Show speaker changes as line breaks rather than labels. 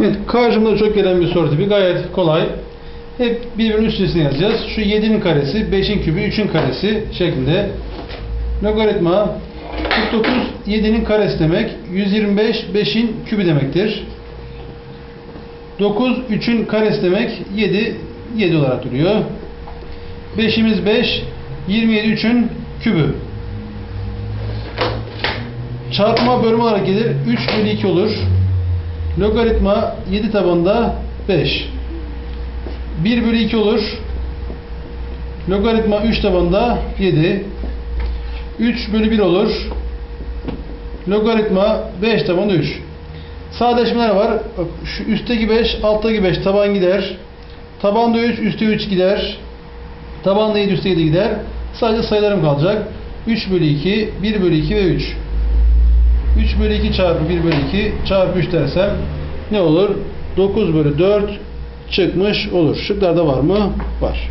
Evet, karşımda çok gelen bir soru tipi gayet kolay. Hep birbirinin üst üstesine yazacağız. Şu 7'nin karesi, 5'in kübü, 3'ün karesi şeklinde. Logaritma 49 7'nin karesi demek. 125 5'in kübü demektir. 9 3'ün karesi demek. 7 7 olarak duruyor. 5'imiz 5, 27 3'ün kübü. Çarpma bölme olarak gelir. 3 bölü 2 olur. Logaritma 7 tabanında 5. 1 bölü 2 olur. Logaritma 3 tabanında 7. 3 bölü 1 olur. Logaritma 5 tabanında 3. Sadeleşmeler var. Şu üstteki 5, alttaki 5 taban gider. Tabanda 3, üstte 3 gider. Tabanda 7, üstte 7 gider. Sadece sayılarım kalacak. 3 bölü 2, 1 bölü 2 ve 3. 3 bölü 2 çarpı 1 bölü 2 çarpı 3 dersem ne olur? 9 bölü 4 çıkmış olur. Şıklarda var mı? Var.